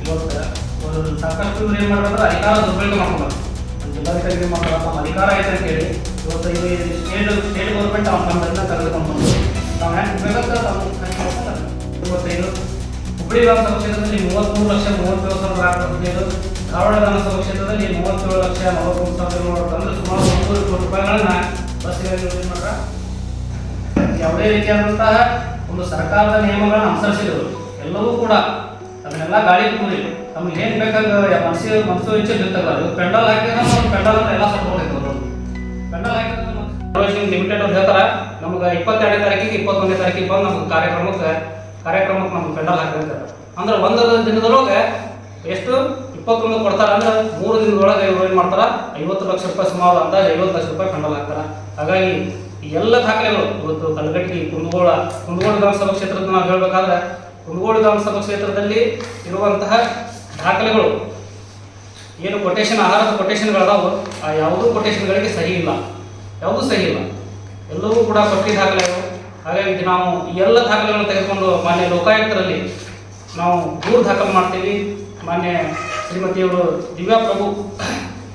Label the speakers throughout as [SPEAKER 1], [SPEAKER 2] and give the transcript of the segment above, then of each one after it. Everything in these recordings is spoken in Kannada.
[SPEAKER 1] ಇವತ್ತು ಸಾಕಷ್ಟು ಏನು ಮಾಡ್ಬೇಕಂದ್ರೆ ಅಧಿಕಾರ ದುರ್ಬಳಕೆ ಮಾಡ್ಕೊಂಡ್ರು ಜಿಲ್ಲಾಧಿಕಾರಿ ಏನು ಮಾಡ್ತಾರೆ ತಮ್ಮ ಅಧಿಕಾರ ಐತೆ ಅಂತ ಹೇಳಿ ಇವತ್ತು ಇಲ್ಲಿ ಸ್ಟೇಟ್ ಸ್ಟೇಟ್ ಗೌರ್ಮೆಂಟ್ ಅವ್ನ ತಮ್ಮದನ್ನ ತೆಗೆದುಕೊಂಡು ನಾವು ಹೆಂಗೆ ಬೇಕಂತ ತಾವು ಇವತ್ತೈದು ಹುಬ್ಬಳ್ಳಿ ವಿಧಾನಸಭಾ ಕ್ಷೇತ್ರದಲ್ಲಿ ಮೂವತ್ತ್ಮೂರು ಲಕ್ಷ ಮೂವತ್ತೇಳು ಸಾವಿರದ ಹದಿನೈದು ಧಾರವಾಡ ವಿಧಾನಸಭಾ ಕ್ಷೇತ್ರದಲ್ಲಿ ಮೂವತ್ತೇಳು ಲಕ್ಷ ನಲವತ್ತೊಂದು ಸಾವಿರದ ಏಳ್ನೂರ ಅಂದ್ರೆ ಸುಮಾರು ಒಂದೂವರೆ ಕೋಟಿ ರೂಪಾಯಿಗಳನ್ನ ಬಸ್ಸಿಗಾಗಿ ಯೂಸ್ ಮಾಡ್ರ ಯಾವುದೇ ರೀತಿಯಾದಂತಹ ಒಂದು ಸರ್ಕಾರದ ನಿಯಮಗಳನ್ನ ಅನುಸರಿಸಿದರು ಎಲ್ಲವೂ ಕೂಡ ಅದನ್ನೆಲ್ಲ ಗಾಳಿ ಕೂಡಿ ನಮ್ಗೆ ಏನ್ ಬೇಕಾಗ ಮನಸ್ಸು ಮನಸ್ಸು ಇಚ್ಛೆ ಬಿತ್ತಲ್ಲ ಪೆಂಡಲ್ ಹಾಕಿದ್ರೆ ಪೆಂಡಲ್ ಅಂದ್ರೆ ಎಲ್ಲ ಸಪೋರ್ಟ್ ಐತೆ ಪೆಂಡಲ್ ಹಾಕಿದ್ರೆ ಲಿಮಿಟೆಡ್ ಅಂತ ಹೇಳ್ತಾರ. ನಮ್ಗೆ ಇಪ್ಪತ್ತೆರಡನೇ ತಾರೀಕಿಗೆ ಇಪ್ಪತ್ತೊಂದನೇ ತಾರೀಕಿಗೆ ಬಂದು ನಮ್ಗೆ ಕಾರ್ಯಕ್ರಮಕ್ಕೆ ಕಾರ್ಯಕ್ರಮಕ್ಕೆ ನಮ್ಗೆ ಪೆಂಡಲ್ ಹಾಕಿರ್ತಾರೆ ಅಂದ್ರೆ ಒಂದು ದಿನದೊಳಗೆ ಎಷ್ಟು? ಇಪ್ಪತ್ತೊಂದು ಕೊಡ್ತಾರ ಅಂದ್ರೆ ಮೂರು ದಿನದೊಳಗೆ ಇವ್ರು ಏನು ಮಾಡ್ತಾರ? ಐವತ್ತು ಲಕ್ಷ ರೂಪಾಯಿ ಸುಮಾರು ಅಂದಾಜು ಐವತ್ತು ಲಕ್ಷ ರೂಪಾಯಿ ಪೆಂಡಲ್ ಹಾಕ್ತಾರ. ಹಾಗಾಗಿ ಎಲ್ಲ ದಾಖಲೆಗಳು ಇವತ್ತು ಕಲಗಟ್ಟಿ ಕುಂದಗೋಳ ಕುಂದಗೋಳ ವಿಧಾನಸಭಾ ಕ್ಷೇತ್ರದ ನಾವು ಹೇಳ್ಬೇಕಾದ್ರೆ ಕುಂದಗೋಳ ವಿಧಾನಸಭಾ ಕ್ಷೇತ್ರದಲ್ಲಿ ಇರುವಂತಹ ದಾಖಲೆಗಳು. ಏನು ಕೊಟೇಶನ್ ಆಹಾರದ ಕೊಟೇಶನ್ಗಳದಾವು ಆ ಯಾವುದೂ ಕೊಟೇಶನ್ಗಳಿಗೆ ಸಹಿ ಇಲ್ಲ. ಯಾವುದೂ ಸಹಿ ಇಲ್ಲ. ಎಲ್ಲವೂ ಕೂಡ ಪಟ್ಟಿ ದಾಖಲೆಗಳು ಹಾಗಾಗಿ ನಾವು ಈ ಎಲ್ಲ ದಾಖಲೆಗಳನ್ನು ತೆಗೆದುಕೊಂಡು ಮಾನ್ಯ ಲೋಕಾಯುಕ್ತರಲ್ಲಿ ನಾವು ದೂರು ದಾಖಲು ಮಾಡ್ತೀವಿ. ಮಾನ್ಯ ಶ್ರೀಮತಿಯವರು ದಿವ್ಯಾ ಪ್ರಭು,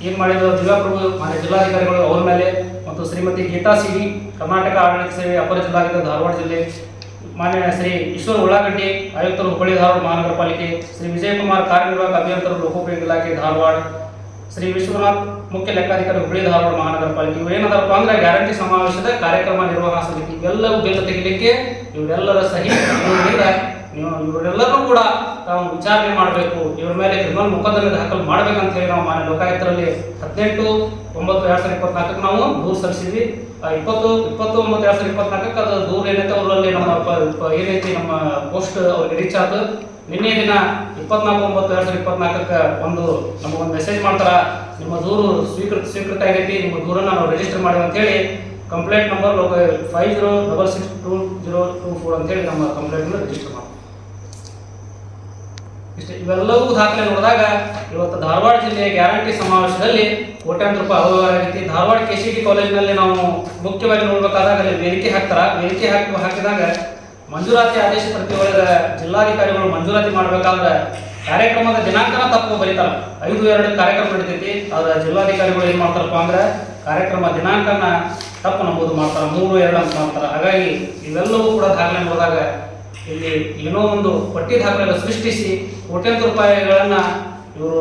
[SPEAKER 1] ಏನು ಮಾಡಿದ್ರು? ದಿವ್ಯಾ ಪ್ರಭು, ಮಾನ್ಯ ಜಿಲ್ಲಾಧಿಕಾರಿಗಳು ಅವರ ಮೇಲೆ ಮತ್ತು ಶ್ರೀಮತಿ ಗೀತಾ ಸಿಡಿ ಕರ್ನಾಟಕ ಆಡಳಿತ ಸೇವೆ ಅಪರ ಜಿಲ್ಲಾಧಿಕಾರಿ ಧಾರವಾಡ ಜಿಲ್ಲೆ ಮಾನ್ಯ ಶ್ರೀ ಈಶ್ವರ ಉಳ್ಳಾಗಡ್ಡಿ ಆಯುಕ್ತರು ಹುಬ್ಬಳ್ಳಿ ಧಾರವಾಡ ಮಹಾನಗರ ಪಾಲಿಕೆ ಶ್ರೀ ವಿಜಯಕುಮಾರ್ ಕಾರ್ಯನಿರ್ವಾಹಕ ಅಭಿಯಂತರು ಲೋಕೋಪಯೋಗಿ ಇಲಾಖೆ ಧಾರವಾಡ, ಶ್ರೀ ವಿಶ್ವನಾಥ್ ಮುಖ್ಯ ಲೆಕ್ಕಾಧಿಕಾರಿ ಹುಬ್ಬಳ್ಳಿ ಧಾರವಾಡ ಮಹಾನಗರ ಪಾಲಿಕೆ ಇವು ಏನದಪ್ಪ ಅಂದ್ರೆ ಗ್ಯಾರಂಟಿ ಸಮಾವೇಶದ ಕಾರ್ಯಕ್ರಮ ನಿರ್ವಹಣಾ ಸಮಿತಿ. ಇವೆಲ್ಲವೂ ಬಿಲ್ ತೆಗಿಲಿಕ್ಕೆ ಇವರೆಲ್ಲರ ಸಹಿ ನೀವು ಇವರೆಲ್ಲರೂ ಕೂಡ ತಾವು ವಿಚಾರಣೆ ಮಾಡಬೇಕು. ಇವ್ರ ಮೇಲೆ ಕ್ರಿಮಿನಲ್ ಮೊಕದ್ದಮೆ ದಾಖಲು ಅಂತ ಹೇಳಿ ನಾವು ಮಾನ್ಯ ಲೋಕಾಯುಕ್ತರಲ್ಲಿ ಹದಿನೆಂಟು, ಒಂಬತ್ತು, ಎರಡು ಸಾವಿರದ ಇಪ್ಪತ್ನಾಲ್ಕಕ್ಕೆ ನಾವು ದೂರು ಸಲ್ಲಿಸಿದ್ವಿ. ಇಪ್ಪತ್ತು ಇಪ್ಪತ್ತು, ಒಂಬತ್ತು, ಎರಡ್ ಸಾವಿರದ ಇಪ್ಪತ್ನಾಲ್ಕಕ್ಕೆ ಅದು ದೂರ ಏನೈತೆ ಅವರಲ್ಲಿ ನಮ್ಮ ಏನೈತಿ ನಮ್ಮ ಪೋಸ್ಟ್ ಅವ್ರಿಗೆ ರೀಚ್ ಆದ ನಿನ್ನೆ ದಿನ ಇಪ್ಪತ್ನಾಲ್ಕು, ಒಂಬತ್ತು, ಎರಡು ಸಾವಿರದ ಇಪ್ಪತ್ನಾಲ್ಕಕ್ಕೆ ಒಂದು ನಮಗೊಂದು ಮೆಸೇಜ್ ಮಾಡ್ತಾರೆ, ನಿಮ್ಮ ದೂರು ಸ್ವೀಕೃತ ಸ್ವೀಕೃತ ಆಗೈತಿ, ನಿಮ್ಮ ದೂರನ್ನು ನಾವು ರಿಜಿಸ್ಟರ್ ಮಾಡಿ ಅಂತೇಳಿ complaint number five zero double six two zero two four ಅಂತೇಳಿ ನಮ್ಮ ಕಂಪ್ಲೇಂಟನ್ನು ರಿಜಿಸ್ಟರ್ ಮಾಡಿ ಇಷ್ಟೇ, ಇವೆಲ್ಲವೂ ದಾಖಲೆ ನೋಡಿದಾಗ ಇವತ್ತು ಧಾರವಾಡ ಜಿಲ್ಲೆಯ ಗ್ಯಾರಂಟಿ ಸಮಾವೇಶದಲ್ಲಿ ಕೋಟ್ಯಾಂತರ ರೂಪಾಯಿ ಅವ್ಯವಹಾರ ಆಗೈತಿ ಧಾರವಾಡ ಕೆ ಸಿ ಟಿ ಕಾಲೇಜಿನಲ್ಲಿ ನಾವು ಮುಖ್ಯವಾಗಿ ನೋಡ್ಬೇಕಾದಾಗ ಅಲ್ಲಿ ವೇದಿಕೆ ಹಾಕ್ತಾರ. ವೇದಿಕೆ ಹಾಕಿ ಹಾಕಿದಾಗ ಮಂಜೂರಾತಿ ಆದೇಶ ಪ್ರತಿ ಒಳಗೆ ಜಿಲ್ಲಾಧಿಕಾರಿಗಳು ಮಂಜೂರಾತಿ ಮಾಡಬೇಕಾದ್ರೆ ಕಾರ್ಯಕ್ರಮದ ದಿನಾಂಕನ ತಪ್ಪು ಬರೀತಾರೆ. ಐದು, ಎರಡು ಕಾರ್ಯಕ್ರಮ ನಡೀತೈತಿ. ಆದ್ರೆ ಜಿಲ್ಲಾಧಿಕಾರಿಗಳು ಏನು ಮಾಡ್ತಾರಪ್ಪ ಅಂದ್ರೆ ಕಾರ್ಯಕ್ರಮ ದಿನಾಂಕನ ತಪ್ಪು ನಮೂದು ಮಾಡ್ತಾರೆ. ಮೂರು, ಎರಡು ಅಂತ ಮಾಡ್ತಾರೆ. ಹಾಗಾಗಿ ಇವೆಲ್ಲವೂ ಕೂಡ ದಾಖಲೆ ನೋಡಿದಾಗ ಇಲ್ಲಿ ಏನೋ ಒಂದು ಪಟ್ಟಿ ದಾಖಲೆಯನ್ನು ಸೃಷ್ಟಿಸಿ ಕೋಟ್ಯಾಂತರ ರೂಪಾಯಿಗಳನ್ನ ಇವರು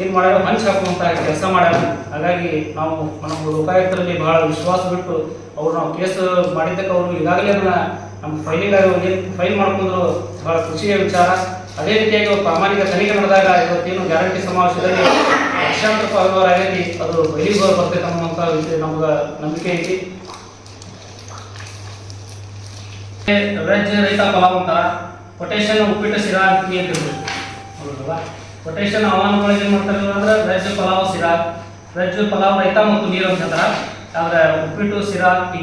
[SPEAKER 1] ಏನು ಮಾಡ್ಯಾರ ಮನ್ಸು ಹಾಕುವಂತ ಕೆಲಸ ಮಾಡ್ಯಾರ. ಹಾಗಾಗಿ ನಾವು ನಮ್ಮ ಲೋಕಾಯುಕ್ತರಲ್ಲಿ ಬಹಳ ವಿಶ್ವಾಸ ಬಿಟ್ಟು ಅವ್ರು ನಾವು ಕೇಸ್ ಮಾಡಿದ್ದಕ್ಕೆ ಅವರು ಈಗಾಗಲೇ ಅದನ್ನ ನಮ್ಮ ಫೈಲಿಂಗ್ ಏನು ಫೈಲ್ ಮಾಡ್ಕೊಂಡ್ರು ಬಹಳ ಖುಷಿಯ ವಿಚಾರ. ಅದೇ ರೀತಿಯಾಗಿ ಪ್ರಾಮಾಣಿಕ ತನಿಖೆ ನಡೆದಾಗ ಇವತ್ತೇನು ಗ್ಯಾರಂಟಿ ಸಮಾವೇಶದಲ್ಲಿ ಲಕ್ಷಾಂತರ ರೂಪಾಯಿ ಆಗೈತಿ. ಅದು ಬಯಲಿಗೆ ಬರ್ತೈತೆ ಅನ್ನುವಂಥ ವಿಷಯ ನಮ್ಗೆ ನಂಬಿಕೆ ಐತಿ. ವೆಜ್ ರೈತ ಪಲಾವ್ ಅಂತಾರ ಕೊಟೇಶನ್ ಉಪ್ಪಿಟ್ಟು ಟೀ ಅಂತ ಹೌದಲ್ವಾ? ಕೊಟೇಶನ್ ಹವಾಮಾನಗಳು ಏನು ಮಾಡ್ತಾರೆ ಅಂದ್ರೆ ವೆಜ್ ಪಲಾವ್ ಸಿರಾ ವೆಜ್ ಪಲಾವ್ ರೈತ ಮತ್ತು ನೀರು ಅಂತ ಹೇಳ್ತಾರ ಆದ್ರೆ ಉಪ್ಪಿಟ್ಟು ಸಿರಾ ಟೀ.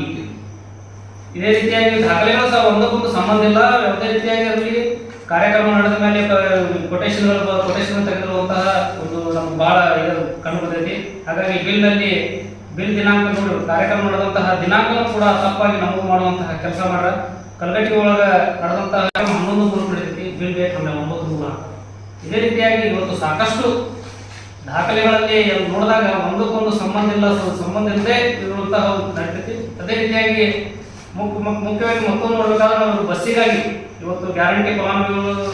[SPEAKER 1] ಇದೇ ರೀತಿಯಾಗಿ ದಾಖಲೆಗಳು ಸಹ ಒಂದಕ್ಕೊಂದು ಸಂಬಂಧ ಇಲ್ಲ. ಯಾವುದೇ ರೀತಿಯಾಗಿ ಅಲ್ಲಿ ಕಾರ್ಯಕ್ರಮ ನಡೆದ ಮೇಲೆ ಕೊಟೇಶನ್ಗಳು ಕೊಟೇಶನ್ ತೆಗೆದಿರುವಂತಹ ಒಂದು ನಮ್ಗೆ ಬಹಳ ಇದು ಕಂಡು ಬಂದೈತಿ. ಹಾಗಾಗಿ ಬಿಲ್ನಲ್ಲಿ ಬಿಲ್ ದಿನಾಂಕ ಕಾರ್ಯಕ್ರಮ ನಡೆದಂತಹ ದಿನಾಂಕನೂ ಕೂಡ ತಪ್ಪಾಗಿ ನಮೂದು ಮಾಡುವಂತಹ ಕೆಲಸ ಮಾಡ್ರ. ಕಲ್ಗಟ್ಟಿ ಒಳಗ ನಡೆದಂತಹ ಹನ್ನೊಂದು ಮೂರು ಬಿಲ್ ಬೇಕು ಆಮೇಲೆ ಒಂಬತ್ತು ಮೂರ ಇದೇ ರೀತಿಯಾಗಿ ಇವತ್ತು ಸಾಕಷ್ಟು ದಾಖಲೆಗಳಲ್ಲಿ ನೋಡಿದಾಗ ಒಂದಕ್ಕೊಂದು ಸಂಬಂಧ ಇಲ್ಲ ಸಂಬಂಧ ಇಲ್ಲದೆ ಇರುವಂತಹ ನಡೀತೈತಿ. ಅದೇ ರೀತಿಯಾಗಿ ಮುಖ್ಯ ಮುಖ್ಯ- ಮುಖ್ಯವಾಗಿ ಮತ್ತೊಂದು ನೋಡಬೇಕಾದ್ರೆ ಅವರು ಬಸ್ಸಿಗಾಗಿ ಇವತ್ತು ಗ್ಯಾರಂಟಿ ಫಲಾನುಭವಿಗಳು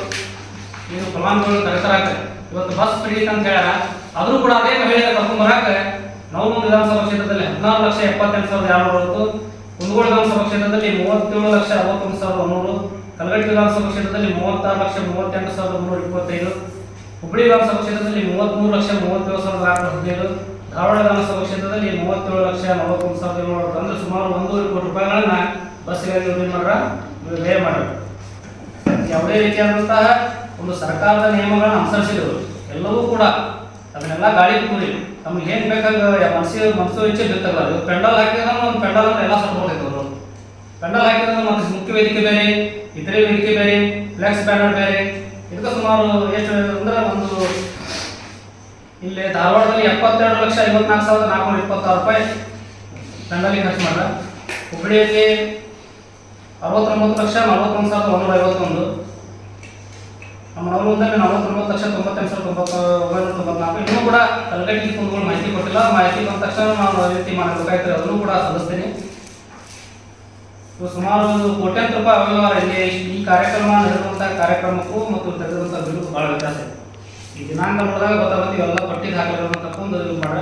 [SPEAKER 1] ನೀವು ಫಲಾನುಭವಿಗಳು ಕರೆತರಾಕ ಇವತ್ತು ಬಸ್ ಫ್ರೀ ಅಂತ ಹೇಳ ಆದ್ರೂ ಕೂಡ ಅದೇ ಮಹಿಳೆಯರ ಕರ್ಕೊಂಡ್ಬರಾಕ ನವಮುಂದ ವಿಧಾನಸಭಾ ಕ್ಷೇತ್ರದಲ್ಲಿ ಹದಿನಾರು ಲಕ್ಷ ಎಪ್ಪತ್ತೆಂಟು ಸಾವಿರದ ಎರಡು ನೂರು ಕುಂದಗೋಳ ವಿಧಾನಸಭಾ ಕ್ಷೇತ್ರದಲ್ಲಿ ಮೂವತ್ತೇಳು ಲಕ್ಷ ಅರವತ್ತೊಂದು ಸಾವಿರದ ಮುನ್ನೂರು ಕಲಗಟ್ಟಿ ವಿಧಾನಸಭಾ ಕ್ಷೇತ್ರದಲ್ಲಿ ಮೂವತ್ತಾರು ಲಕ್ಷ ಮೂವತ್ತೆಂಟು ಸಾವಿರದ ಮುನ್ನೂರ ಇಪ್ಪತ್ತೈದು, ಹುಬ್ಬಳ್ಳಿ ವಿಧಾನಸಭಾ ಕ್ಷೇತ್ರದಲ್ಲಿ ಮೂವತ್ತ್ಮೂರು ಲಕ್ಷ ಮೂವತ್ತೇಳು ಸಾವಿರದ ಆರುನೂರ ಹದಿನೈದು, ಧಾರವಾಡ ವಿಧಾನಸಭಾ ಕ್ಷೇತ್ರದಲ್ಲಿ ಮೂವತ್ತೇಳು ಲಕ್ಷ ನಲವತ್ತೊಂದು ಸಾವಿರದ ಏಳ್ನೂರ ಅಂದರೆ ಸುಮಾರು ಒಂದೂವರೆ ಕೋಟಿ ರೂಪಾಯಿಗಳನ್ನು ಏನು ಮಾಡ್ರ, ವ್ಯಯ ಮಾಡ್ರ. ಯಾವುದೇ ರೀತಿಯಾದಂತಹ ಒಂದು ಸರ್ಕಾರದ ನಿಯಮಗಳನ್ನು ಅನುಸರಿಸಿದರು ಎಲ್ಲವೂ ಕೂಡ ಅದನ್ನೆಲ್ಲ ಗಾಳಿ ಕೂರಿ ನಮ್ಗೆ ಏನು ಬೇಕಾಗ ಮನಸ್ಸಿಗೆ ಮನಸ್ಸು ಇಚ್ಛೆ ಬಿತ್ತಲ್ಲ ಅದು? ಪೆಂಡಲ್ ಹಾಕಿದ್ರೆ ಒಂದು ಪೆಂಡಲ್ ಅಂದ್ರೆ ಎಲ್ಲ ಸಪೋರ್ಟ್ ಐತೆ ಅವರು ಪೆಂಡಲ್ ಹಾಕಿದ್ರೆ ಮತ್ತೆ ಮುಖ್ಯ ವೇದಿಕೆ ಬೇರೆ ಇತರೆ ವೇದಿಕೆ ಬೇರೆ, ಫ್ಲೆಕ್ಸ್ ಬ್ಯಾನರ್ ಬೇರೆ. ಇದಕ್ಕೆ ಸುಮಾರು ಎಷ್ಟು ಅಂದ್ರೆ ಒಂದು ಇಲ್ಲಿ ಧಾರವಾಡದಲ್ಲಿ ಎಪ್ಪತ್ತೆರಡು ಲಕ್ಷ ಐವತ್ನಾಲ್ಕು ಸಾವಿರದ ನಾಲ್ಕುನೂರ ಇಪ್ಪತ್ತಾರು ರೂಪಾಯಿ ಪೆಂಡಲಿಗೆ ಖರ್ಚು ಮಾಡ್ರ ಹುಬ್ಬಳ್ಳಿಯಲ್ಲಿ ಅರವತ್ತೊಂಬತ್ತು ಲಕ್ಷ ನಲವತ್ತೊಂದು ಸಾವಿರದ ಒಂದೂರ ಐವತ್ತೊಂದು. ನಮ್ಮ ನವಲಗುಂದಲ್ಲಿ ನಲವತ್ತೊಂಬತ್ತು ಲಕ್ಷ ತೊಂಬತ್ತೆಂಟು ಸಾವಿರದ ತೊಂಬತ್ತು ಒಂಬೈನೂರ ತೊಂಬತ್ನಾಲ್ಕು. ಇನ್ನೂ ಕೂಡ ಕಲ್ಗಟ್ಟಿ ಕುಂದಗಳು ಮಾಹಿತಿ ಕೊಟ್ಟಿಲ್ಲ. ಮಾಹಿತಿ ಬಂದ ತಕ್ಷಣ ನಾವು ರೀತಿ ಮಾಡಬೇಕಾಗ್ತದೆ ಅದನ್ನು ಕೂಡ ಸಲ್ಲಿಸ್ತೀನಿ. ಸುಮಾರು ಕೋಟ್ಯಾಂತರ ರೂಪಾಯಿ ಅವ್ಯವಹಾರ ಇಲ್ಲಿ ಈ ಕಾರ್ಯಕ್ರಮ ನಡೆದಂಥ ಕಾರ್ಯಕ್ರಮಕ್ಕೂ ಮತ್ತು ತೆಗೆದಂಥ ಬಿಲ್ಲು ಭಾಳ ವ್ಯತ್ಯಾಸ ಇದೆ. ಈ ದಿನಾಂಕ ನೋಡಿದಾಗ ಗೊತ್ತಾಗುತ್ತೆ ಇವೆಲ್ಲ ಪಟ್ಟಿಗೆ ಹಾಕಿರೋದು ಒಂದು ಇದು ಮಾಡ